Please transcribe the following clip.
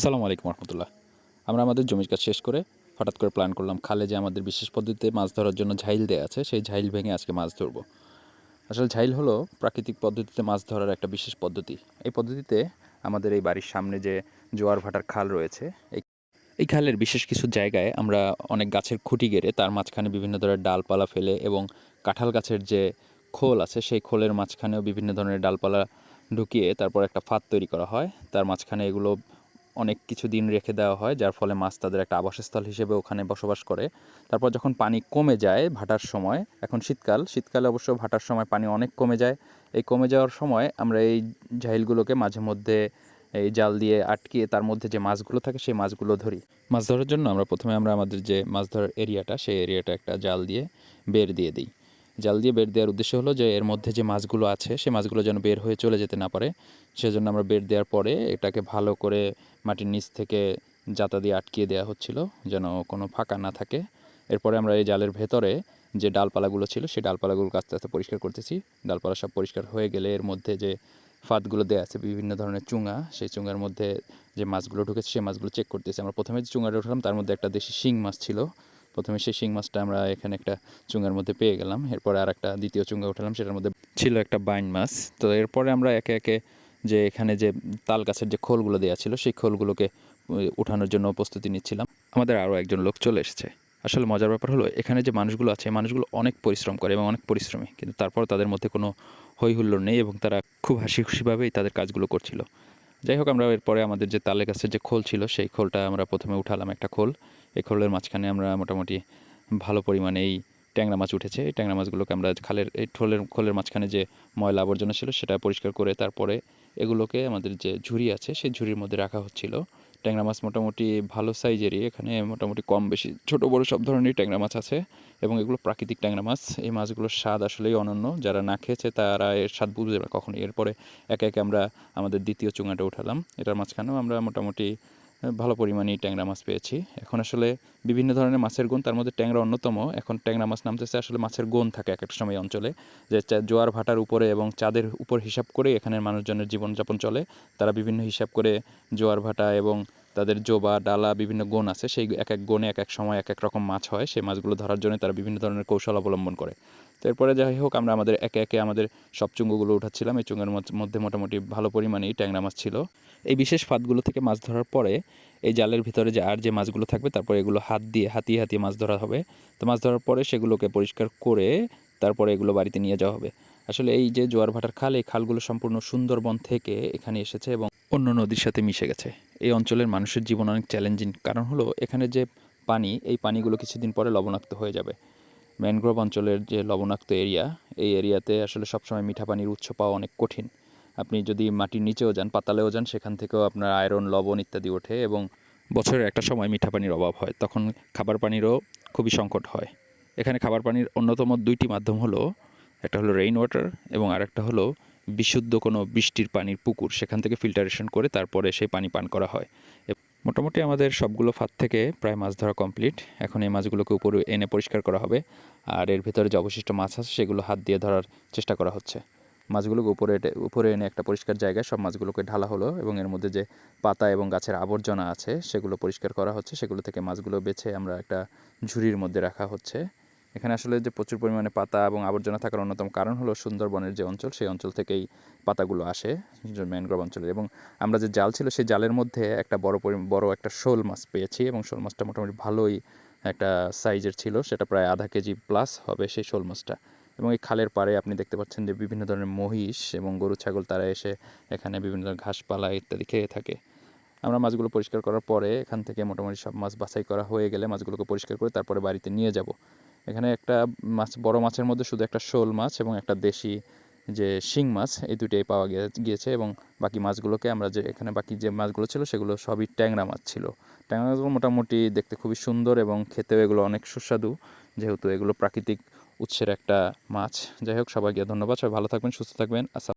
আসসালামু আলাইকুম রহমতুল্লাহ। আমরা আমাদের জমির কাজ শেষ করে হঠাৎ করে প্ল্যান করলাম খালে যে আমাদের বিশেষ পদ্ধতিতে মাছ ধরার জন্য ঝাইল দেওয়া আছে, সেই ঝাইল ভেঙে আজকে মাছ ধরবো। আসলে ঝাইল হলো প্রাকৃতিক পদ্ধতিতে মাছ ধরার একটা বিশেষ পদ্ধতি। এই পদ্ধতিতে আমাদের এই বাড়ির সামনে যে জোয়ার ভাটার খাল রয়েছে, এই এই খালের বিশেষ কিছু জায়গায় আমরা অনেক গাছের খুঁটি গেড়ে তার মাঝখানে বিভিন্ন ধরনের ডালপালা ফেলে এবং কাঁঠাল গাছের যে খোল আছে, সেই খোলের মাঝখানেও বিভিন্ন ধরনের ডালপালা ঢুকিয়ে তারপর একটা ফাঁদ তৈরি করা হয়। তার মাঝখানে এগুলো অনেক কিছু দিন রেখে দেওয়া হয়, যার ফলে মাছ তাদের একটা আবাসস্থল হিসেবে ওখানে বসবাস করে। তারপর যখন পানি কমে যায় ভাটার সময়, এখন শীতকাল, শীতকালে অবশ্য ভাটার সময় পানি অনেক কমে যায়। এই কমে যাওয়ার সময় আমরা এই ঝাইলগুলোকে মাঝে মধ্যে এই জাল দিয়ে আটকিয়ে তার মধ্যে যে মাছগুলো থাকে সেই মাছগুলো ধরি। মাছ ধরার জন্য আমরা প্রথমে আমরা আমাদের যে মাছ ধরার এরিয়াটা, সেই এরিয়াটা একটা জাল দিয়ে বের দিয়ে দিই। জাল দিয়ে বের দেওয়ার উদ্দেশ্য হলো যে এর মধ্যে যে মাছগুলো আছে সেই মাছগুলো যেন বের হয়ে চলে যেতে না পারে। সেজন্য আমরা বের দেওয়ার পরে এটাকে ভালো করে মাটির নিচ থেকে জাতা দিয়ে আটকিয়ে দেওয়া হচ্ছিল, যেন কোনো ফাঁকা না থাকে। এরপরে আমরা এই জালের ভেতরে যে ডালপালাগুলো ছিল, সেই ডালপালাগুলোকে আস্তে আস্তে পরিষ্কার করতেছি। ডালপালা সব পরিষ্কার হয়ে গেলে এর মধ্যে যে ফাঁদগুলো দেওয়া আছে, বিভিন্ন ধরনের চুঙা, সেই চুঙার মধ্যে যে মাছগুলো ঢুকেছে, সেই মাছগুলো চেক করতেছি। আমরা প্রথমে যে চুঙাটা উঠলাম, তার মধ্যে একটা দেশি শিং মাছ ছিল। প্রথমে সেই শিং মাছটা আমরা এখানে একটা চুঙ্গার মধ্যে পেয়ে গেলাম। এরপরে আর একটা দ্বিতীয় চুঙ্গা উঠালাম, সেটার মধ্যে ছিল একটা বাইন মাছ। তো এরপরে আমরা একে একে যে এখানে যে তাল গাছের যে খোলগুলো দেওয়া ছিল, সেই খোলগুলোকে উঠানোর জন্য প্রস্তুতি নিচ্ছিলাম। আমাদের আরও একজন লোক চলে এসেছে। আসলে মজার ব্যাপার হলো, এখানে যে মানুষগুলো আছে মানুষগুলো অনেক পরিশ্রম করে এবং অনেক পরিশ্রমী, কিন্তু তারপর তাদের মধ্যে কোনো হই হুল্লোড় নেই এবং তারা খুব হাসি খুশিভাবেই তাদের কাজগুলো করছিল। যাই হোক, আমরা এরপরে আমাদের যে তালে গাছের যে খোল ছিল, সেই খোলটা আমরা প্রথমে উঠালাম একটা খোল। এই খোলের মাঝখানে আমরা মোটামুটি ভালো পরিমাণে এই ট্যাংরা মাছ উঠেছে। এই ট্যাংরা মাছগুলোকে আমরা খালের, এই ঠোলের খোলের মাঝখানে যে ময়লা আবর্জনা ছিল সেটা পরিষ্কার করে তারপরে এগুলোকে আমাদের যে ঝুড়ি আছে সেই ঝুড়ির মধ্যে রাখা হচ্ছিল। ট্যাংরা মাছ মোটামুটি ভালো সাইজেরই, এখানে মোটামুটি কম বেশি ছোট বড় সব ধরনেরই ট্যাংরা মাছ আছে এবং এগুলো প্রাকৃতিক ট্যাংরা মাছ। এই মাছগুলোর স্বাদ আসলেই অনন্য। যারা না খেয়েছে তারা এর স্বাদ বুঝবে না কখনই এরপরে একে একে আমরা আমাদের দ্বিতীয় চুঙাটা উঠালাম। এটার মাঝখানেও আমরা মোটামুটি ভালো পরিমাণেই ট্যাংরা মাছ পেয়েছি। এখন আসলে বিভিন্ন ধরনের মাছের গুণ, তার মধ্যে ট্যাংরা অন্যতম। এখন ট্যাংরা মাছ নামতেছে আসলে মাছের গুণ থাকে এক একটা সময় অঞ্চলে। যে জোয়ার ভাটার উপরে এবং চাঁদের উপর হিসাব করে এখানের মানুষজনের জীবনযাপন চলে। তারা বিভিন্ন হিসাব করে জোয়ার ভাটা এবং তাদের জোবা, ডালা বিভিন্ন গুণ আছে। সেই এক এক গুণে এক এক সময় এক এক রকম মাছ হয়। সেই মাছগুলো ধরার জন্য তারা বিভিন্ন ধরনের কৌশল অবলম্বন করে। এরপরে যাই হোক, আমরা আমাদের একে একে আমাদের সব চুঙ্গুগুলো উঠাচ্ছিলাম। এই চুঙ্গের মধ্যে- মধ্যে মোটামুটি ভালো পরিমাণেই ট্যাংরা মাছ ছিল। এই বিশেষ ফাঁদগুলো থেকে মাছ ধরার পরে এই জালের ভিতরে যে আর যে মাছগুলো থাকবে, তারপরে এগুলো হাত দিয়ে হাতিয়ে হাতিয়ে মাছ ধরা হবে। তো মাছ ধরার পরে সেগুলোকে পরিষ্কার করে তারপরে এগুলো বাড়িতে নিয়ে যাওয়া হবে। আসলে এই যে জোয়ার ভাটার খাল, এই খালগুলো সম্পূর্ণ সুন্দরবন থেকে এখানে এসেছে এবং অন্য নদীর সাথে মিশে গেছে। এই অঞ্চলের মানুষের জীবন অনেক চ্যালেঞ্জিং কারণ হলো, এখানে যে পানি, এই পানিগুলো কিছুদিন পরে লবণাক্ত হয়ে যাবে। ম্যানগ্রোভ অঞ্চলের যে লবণাক্ত এরিয়া, এই এরিয়াতে আসলে সবসময় মিঠা পানির উৎস পাওয়া অনেক কঠিন। আপনি যদি মাটির নিচেও যান, পাতালেও যান, সেখান থেকেও আপনার আয়রন, লবণ ইত্যাদি ওঠে এবং বছরের একটা সময় মিঠা পানির অভাব হয়। তখন খাবার পানিরও খুবই সংকট হয়। এখানে খাবার পানির অন্যতম দুইটি মাধ্যম হলো, একটা হলো রেইন ওয়াটার এবং আরেকটা হলো বিশুদ্ধ কোনো বৃষ্টির পানির পুকুর। সেখান থেকে ফিল্টারেশন করে তারপরে সেই পানি পান করা হয়। মোটামুটি আমাদের সবগুলো ফাঁদ থেকে প্রায় মাছ ধরা কমপ্লিট। এখন এই মাছগুলোকে উপরে এনে পরিষ্কার করা হবে। আর এর ভেতরে যে অবশিষ্ট মাছ আছে, সেগুলো হাত দিয়ে ধরার চেষ্টা করা হচ্ছে। মাছগুলোকে উপরে উপরে এনে একটা পরিষ্কার জায়গায় সব মাছগুলোকে ঢালা হলো এবং এর মধ্যে যে পাতা এবং গাছের আবর্জনা আছে, সেগুলো পরিষ্কার করা হচ্ছে। সেগুলো থেকে মাছগুলো বেছে আমরা একটা ঝুড়ির মধ্যে রাখা হচ্ছে। এখানে আসলে যে প্রচুর পরিমাণে পাতা এবং আবর্জনা থাকার অন্যতম কারণ হলো সুন্দরবনের যে অঞ্চল, সেই অঞ্চল থেকেই পাতাগুলো আসে ম্যানগ্রোভ অঞ্চলের। এবং আমরা যে জাল ছিল, সেই জালের মধ্যে একটা বড় বড় একটা শোল মাছ পেয়েছি এবং শোল মাছটা মোটামুটি ভালোই একটা সাইজের ছিল, সেটা প্রায় আধা কেজি প্লাস হবে সেই শোল মাছটা। এবং এই খালের পাড়ে আপনি দেখতে পাচ্ছেন যে বিভিন্ন ধরনের মহিষ এবং গরু, ছাগল তারা এসে এখানে বিভিন্ন ধরনের ঘাসপালা ইত্যাদি খেয়ে থাকে। আমরা মাছগুলো পরিষ্কার করার পরে এখান থেকে মোটামুটি সব মাছ বাছাই করা হয়ে গেলে মাছগুলোকে পরিষ্কার করে তারপরে বাড়িতে নিয়ে যাব। এখানে একটা মাছ, বড় মাছের মধ্যে শুধু একটা শোল মাছ এবং একটা দেশি যে শিং মাছ, এই দুটাই পাওয়া গিয়ে- গিয়েছে এবং বাকি মাছগুলোকে আমরা যে, এখানে বাকি যে মাছগুলো ছিল সেগুলো সবই ট্যাংরা মাছ ছিল। ট্যাংরা মাছগুলো মোটামুটি দেখতে খুবই সুন্দর এবং খেতেও এগুলো অনেক সুস্বাদু, যেহেতু এগুলো প্রাকৃতিক উৎসের একটা মাছ। যাই হোক, সবাইকে ধন্যবাদ, সবাই ভালো থাকবেন, সুস্থ থাকবেন, আসসালাম